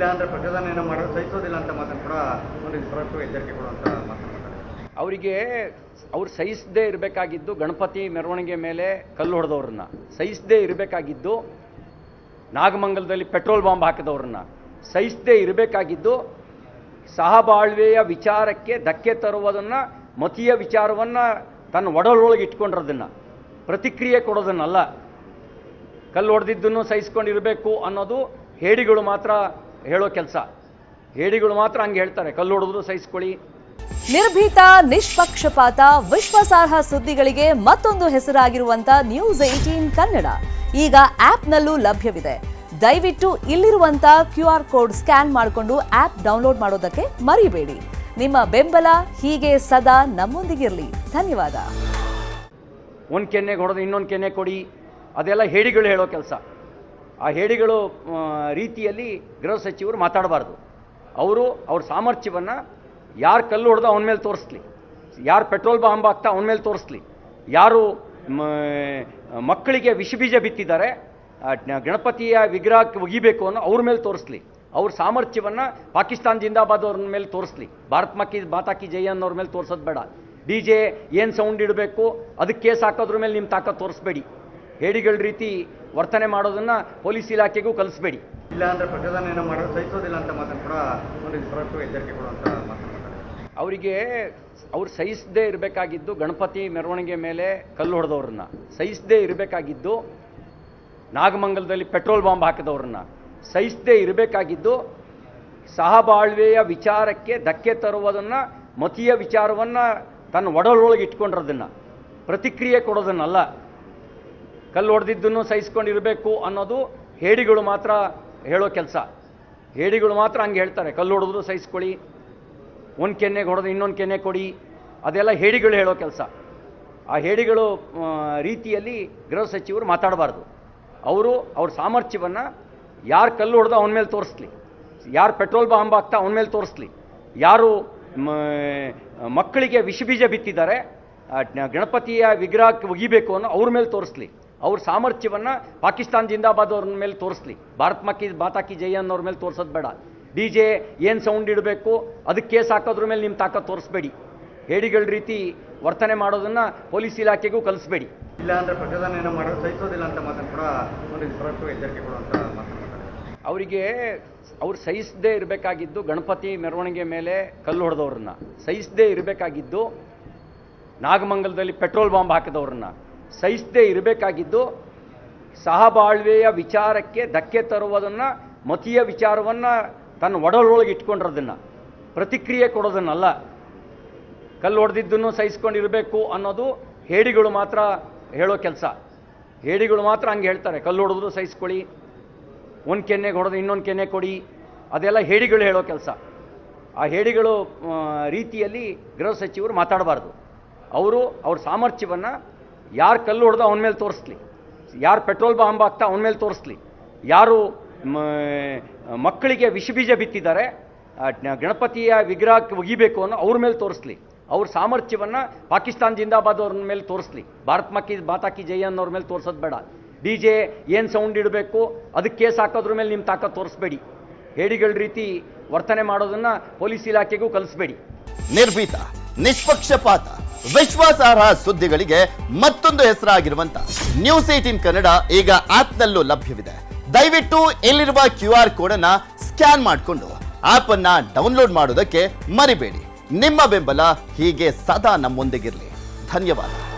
ಇಲ್ಲ ಅಂದ್ರೆ ಪ್ರಚೋದನೆ ಏನೋ ಮಾಡೋದು ಸಹಿಸೋದಿಲ್ಲ ಅಂತ ಮಾತನ್ನು ಕೂಡ ಒಂದು ಪರೋಕ್ಷ ಎಚ್ಚರಿಕೆ ಕೊಡುವಂತ ಮಾತನಾಡ್ತಾರೆ ಅವರಿಗೆ ಅವ್ರು ಸಹಿಸದೇ ಇರಬೇಕಾಗಿದ್ದು ಗಣಪತಿ ಮೆರವಣಿಗೆ ಮೇಲೆ ಕಲ್ಲು ಹೊಡೆದವ್ರನ್ನ. ಸಹಿಸದೇ ಇರಬೇಕಾಗಿದ್ದು ನಾಗಮಂಗಲದಲ್ಲಿ ಪೆಟ್ರೋಲ್ ಬಾಂಬ್ ಹಾಕಿದವ್ರನ್ನ. ಸಹಿಸದೇ ಇರಬೇಕಾಗಿದ್ದು ಸಹಬಾಳ್ವೆಯ ವಿಚಾರಕ್ಕೆ ಧಕ್ಕೆ ತರುವುದನ್ನು, ಮತೀಯ ವಿಚಾರವನ್ನು ತನ್ನ ಒಡಲೊಳಗೆ ಇಟ್ಕೊಂಡಿರೋದನ್ನು. ಪ್ರತಿಕ್ರಿಯೆ ಕೊಡೋದನ್ನಲ್ಲ. ಕಲ್ಲು ಹೊಡೆದಿದ್ದನ್ನು ಸಹಿಸ್ಕೊಂಡಿರಬೇಕು ಅನ್ನೋದು ಹೇಡಿಗಳು ಮಾತ್ರ ಹೇಳೋ ಕೆಲಸ. ಹೇಡಿಗಳು ಮಾತ್ರ ಹಂಗೆ ಹೇಳ್ತಾರೆ ಕಲ್ಲು ಹೊಡೆದ್ರು ಸಹಿಸ್ಕೊಳ್ಳಿ. ನಿರ್ಭೀತ ನಿಷ್ಪಕ್ಷಪಾತ ವಿಶ್ವಾಸಾರ್ಹ ಸುದ್ದಿಗಳಿಗೆ ಮತ್ತೊಂದು ಹೆಸರಾಗಿರುವಂತ ನ್ಯೂಸ್ ಏಟೀನ್ ಕನ್ನಡ. ಈಗ ಆಪ್ನಲ್ಲೂ ಲಭ್ಯವಿದೆ. ದಯವಿಟ್ಟು ಇಲ್ಲಿರುವಂತ ಕ್ಯೂ ಆರ್ ಕೋಡ್ ಸ್ಕ್ಯಾನ್ ಮಾಡಿಕೊಂಡು ಆಪ್ ಡೌನ್ಲೋಡ್ ಮಾಡೋದಕ್ಕೆ ಮರಿಬೇಡಿ. ನಿಮ್ಮ ಬೆಂಬಲ ಹೀಗೆ ಸದಾ ನಮ್ಮೊಂದಿಗಿರಲಿ ಧನ್ಯವಾದ. ಒಂದು ಕೆನ್ನೆಗೆ ಹೊಡೆದು ಇನ್ನೊಂದು ಕೆನ್ನೆ ಕೊಡಿ. ಅದೆಲ್ಲ ಹೇಡಿಗಳು ಹೇಳೋ ಕೆಲಸ. ಆ ಹೇಳಿಗಳು ರೀತಿಯಲ್ಲಿ ಗೃಹ ಸಚಿವರು ಮಾತಾಡಬಾರ್ದು. ಅವರು ಅವ್ರ ಸಾಮರ್ಥ್ಯವನ್ನು ಯಾರು ಕಲ್ಲು ಹೊಡೆದು ಅವನ ಮೇಲೆ ತೋರಿಸ್ಲಿ. ಯಾರು ಪೆಟ್ರೋಲ್ ಬಾಂಬ್ ಹಾಕ್ತಾ ಅವನ ಮೇಲೆ ತೋರಿಸ್ಲಿ. ಯಾರು ಮಕ್ಕಳಿಗೆ ವಿಷಬೀಜ ಬಿತ್ತಿದ್ದಾರೆ ಗಣಪತಿಯ ವಿಗ್ರಹಕ್ಕೆ ಒಗಿಬೇಕು ಅನ್ನೋ ಅವ್ರ ಮೇಲೆ ತೋರಿಸ್ಲಿ. ಅವ್ರ ಸಾಮರ್ಥ್ಯವನ್ನು ಪಾಕಿಸ್ತಾನ ಜಿಂದಾಬಾದ್ ಅವ್ರ ಮೇಲೆ ತೋರಿಸ್ಲಿ. ಭಾರತ್ ಮಕ್ಕಿ ಮಾತಾಕಿ ಜಯ ಅನ್ನೋರ ಮೇಲೆ ತೋರಿಸೋದು ಬೇಡ. ಡಿ ಜೆ ಏನು ಸೌಂಡ್ ಇಡಬೇಕು, ಅದಕ್ಕೆ ಕೇಸ್ ಹಾಕೋದ್ರ ಮೇಲೆ ನಿಮ್ಮ ತಾಕತ್ ತೋರಿಸ್ಬೇಡಿ. ಹೇಡಿಗಳ ರೀತಿ ವರ್ತನೆ ಮಾಡೋದನ್ನು ಪೊಲೀಸ್ ಇಲಾಖೆಗೂ ಕಲಿಸ್ಬೇಡಿ. ಇಲ್ಲ ಅಂದ್ರೆ ಪ್ರಚೋದನೆ ಮಾಡಲು ಸಹಿಸೋದಿಲ್ಲ ಅಂತ ಮಾತನ್ನು ಕೂಡ ಒಂದು ಎಚ್ಚರಿಕೆ ಕೊಡುವಂತ ಅವರಿಗೆ ಅವ್ರು ಸಹಿಸದೇ ಇರಬೇಕಾಗಿದ್ದು ಗಣಪತಿ ಮೆರವಣಿಗೆ ಮೇಲೆ ಕಲ್ಲು ಹೊಡೆದವ್ರನ್ನ. ಸಹಿಸದೇ ಇರಬೇಕಾಗಿದ್ದು ನಾಗಮಂಗಲದಲ್ಲಿ ಪೆಟ್ರೋಲ್ ಬಾಂಬ್ ಹಾಕಿದವ್ರನ್ನ. ಸಹಿಸದೇ ಇರಬೇಕಾಗಿದ್ದು ಸಹಬಾಳ್ವೆಯ ವಿಚಾರಕ್ಕೆ ಧಕ್ಕೆ ತರುವುದನ್ನು ಮತೀಯ ವಿಚಾರವನ್ನು ತನ್ನ ಒಡಲೊಳಗೆ ಇಟ್ಕೊಂಡಿರೋದನ್ನು. ಪ್ರತಿಕ್ರಿಯೆ ಕೊಡೋದನ್ನಲ್ಲ. ಕಲ್ಲು ಹೊಡೆದಿದ್ದನ್ನು ಸಹಿಸ್ಕೊಂಡಿರಬೇಕು ಅನ್ನೋದು ಹೇಡಿಗಳು ಮಾತ್ರ ಹೇಳೋ ಕೆಲಸ. ಹೇಡಿಗಳು ಮಾತ್ರ ಹಂಗೆ ಹೇಳ್ತಾರೆ ಕಲ್ಲು ಹೊಡೆದ್ರು ಸಹಿಸ್ಕೊಳ್ಳಿ, ಒಂದು ಕೆನ್ನೆಗೆ ಹೊಡೆದು ಇನ್ನೊಂದು ಕೆನ್ನೆ ಕೊಡಿ, ಅದೆಲ್ಲ ಹೇಡಿಗಳು ಹೇಳೋ ಕೆಲಸ. ಆ ಹೇಡಿಗಳು ರೀತಿಯಲ್ಲಿ ಗೃಹ ಸಚಿವರು ಮಾತಾಡಬಾರ್ದು. ಅವರು ಅವ್ರ ಸಾಮರ್ಥ್ಯವನ್ನು ಯಾರು ಕಲ್ಲು ಹೊಡೆದು ಅವನ ಮೇಲೆ ತೋರಿಸ್ಲಿ, ಯಾರು ಪೆಟ್ರೋಲ್ ಬಾಂಬ್ ಹಾಕ್ತಾ ಅವನ ಮೇಲೆ ತೋರಿಸ್ಲಿ, ಯಾರು ಮಕ್ಕಳಿಗೆ ವಿಷಬೀಜ ಬಿತ್ತಿದ್ದಾರೆ ಗಣಪತಿಯ ವಿಗ್ರಹಕ್ಕೆ ಒಗಿಬೇಕು ಅನ್ನೋ ಅವ್ರ ಮೇಲೆ ತೋರಿಸ್ಲಿ. ಅವ್ರ ಸಾಮರ್ಥ್ಯವನ್ನು ಪಾಕಿಸ್ತಾನ ಜಿಂದಾಬಾದ್ ಅವ್ರ ಮೇಲೆ ತೋರಿಸ್ಲಿ. ಭಾರತ್ ಮಕ್ಕಿ ಬಾತಾಕಿ ಜಯನ್ ಅನ್ನೋರ ಮೇಲೆ ತೋರಿಸೋದು ಬೇಡ. ಡಿ ಜೆ ಏನು ಸೌಂಡ್ ಇಡಬೇಕು ಅದಕ್ಕೆ ಕೇಸ್ ಹಾಕೋದ್ರ ಮೇಲೆ ನಿಮ್ಮ ತಾಕ ತೋರಿಸ್ಬೇಡಿ. ಹೇಡಿಗಳ ರೀತಿ ವರ್ತನೆ ಮಾಡೋದನ್ನು ಪೊಲೀಸ್ ಇಲಾಖೆಗೂ ಕಲಿಸ್ಬೇಡಿ. ಇಲ್ಲ ಅಂದರೆ ಪ್ರಚೋದನೆ ಏನೋ ಮಾಡೋದು ಸಹಿಸೋದಿಲ್ಲ ಅಂತ ಮಾತನ್ನು ಕೂಡ ಒಂದು ಎಚ್ಚರಿಕೆ ಕೊಡುವಂಥ ಮಾತನಾಡ್ತಾರೆ ಅವರಿಗೆ ಅವ್ರು ಸಹಿಸದೇ ಇರಬೇಕಾಗಿದ್ದು ಗಣಪತಿ ಮೆರವಣಿಗೆ ಮೇಲೆ ಕಲ್ಲು ಹೊಡೆದವ್ರನ್ನ. ಸಹಿಸದೇ ಇರಬೇಕಾಗಿದ್ದು ನಾಗಮಂಗಲದಲ್ಲಿ ಪೆಟ್ರೋಲ್ ಬಾಂಬ್ ಹಾಕಿದವ್ರನ್ನ. ಸಹಿಸದೇ ಇರಬೇಕಾಗಿದ್ದು ಸಹಬಾಳ್ವೆಯ ವಿಚಾರಕ್ಕೆ ಧಕ್ಕೆ ತರುವುದನ್ನು, ಮತೀಯ ವಿಚಾರವನ್ನು ತನ್ನ ಒಡಲೊಳಗೆ ಇಟ್ಕೊಂಡಿರೋದನ್ನು, ಪ್ರತಿಕ್ರಿಯೆ ಕೊಡೋದನ್ನಲ್ಲ. ಕಲ್ಲು ಹೊಡೆದಿದ್ದನ್ನು ಸಹಿಸ್ಕೊಂಡಿರಬೇಕು ಅನ್ನೋದು ಹೇಡಿಗಳು ಮಾತ್ರ ಹೇಳೋ ಕೆಲಸ. ಹೇಡಿಗಳು ಮಾತ್ರ ಹಂಗೆ ಹೇಳ್ತಾರೆ, ಕಲ್ಲು ಹೊಡೆದ್ರು ಸಹಿಸ್ಕೊಳ್ಳಿ, ಒಂದು ಕೆನ್ನೆಗೆ ಹೊಡೆದು ಇನ್ನೊಂದು ಕೆನ್ನೆ ಕೊಡಿ, ಅದೆಲ್ಲ ಹೇಡಿಗಳು ಹೇಳೋ ಕೆಲಸ. ಆ ಹೇಡಿಗಳು ರೀತಿಯಲ್ಲಿ ಗೃಹ ಸಚಿವರು ಮಾತಾಡಬಾರ್ದು. ಅವರು ಅವ್ರ ಸಾಮರ್ಥ್ಯವನ್ನು ಯಾರು ಕಲ್ಲು ಹೊಡೆದ ಅವನ ಮೇಲೆ ತೋರಿಸ್ಲಿ. ಯಾರು ಪೆಟ್ರೋಲ್ ಬಾಂಬ್ ಹಾಕ್ತಾ ಅವನ ಮೇಲೆ ತೋರಿಸ್ಲಿ. ಯಾರು ಮಕ್ಕಳಿಗೆ ವಿಷಬೀಜ ಬಿತ್ತಿದ್ದಾರೆ ಗಣಪತಿಯ ವಿಗ್ರಹಕ್ಕೆ ಒಗಿಬೇಕು ಅನ್ನೋ ಅವ್ರ ಮೇಲೆ ತೋರಿಸ್ಲಿ. ಅವ್ರ ಸಾಮರ್ಥ್ಯವನ್ನು ಪಾಕಿಸ್ತಾನ ಜಿಂದಾಬಾದ್ ಅವ್ರ ಮೇಲೆ ತೋರಿಸ್ಲಿ. ಭಾರತ್ ಮಾಕಿ ಮಾತಾಕಿ ಜಯ ಅನ್ನೋರ ಮೇಲೆ ತೋರಿಸೋದು ಬೇಡ. ಡಿ ಜೆ ಏನು ಸೌಂಡ್ ಇಡಬೇಕು ಅದಕ್ಕೆ ಕೇಸ್ ಹಾಕೋದ್ರ ಮೇಲೆ ನಿಮ್ಮ ತಾಕ ತೋರಿಸ್ಬೇಡಿ. ಹೇಡಿಗಳ ರೀತಿ ವರ್ತನೆ ಮಾಡೋದನ್ನು ಪೊಲೀಸ್ ಇಲಾಖೆಗೂ ಕಲಿಸ್ಬೇಡಿ. ನಿರ್ಭೀತ, ನಿಷ್ಪಕ್ಷಪಾತ. ವಿಶ್ವಾಸಾರ್ಹ ಸುದ್ದಿಗಳಿಗೆ ಮತ್ತೊಂದು ಹೆಸರಾಗಿರುವಂತ ನ್ಯೂಸ್ ಏಟೀನ್ ಕನ್ನಡ ಈಗ ಆಪ್ನಲ್ಲೂ ಲಭ್ಯವಿದೆ. ದಯವಿಟ್ಟು ಇಲ್ಲಿರುವ ಕ್ಯೂ ಆರ್ ಕೋಡ್ ಅನ್ನ ಸ್ಕ್ಯಾನ್ ಮಾಡಿಕೊಂಡು ಆಪ್ ಅನ್ನ ಡೌನ್ಲೋಡ್ ಮಾಡೋದಕ್ಕೆ ಮರಿಬೇಡಿ. ನಿಮ್ಮ ಬೆಂಬಲ ಹೀಗೆ ಸದಾ ನಮ್ಮೊಂದಿಗಿರಲಿ. ಧನ್ಯವಾದ.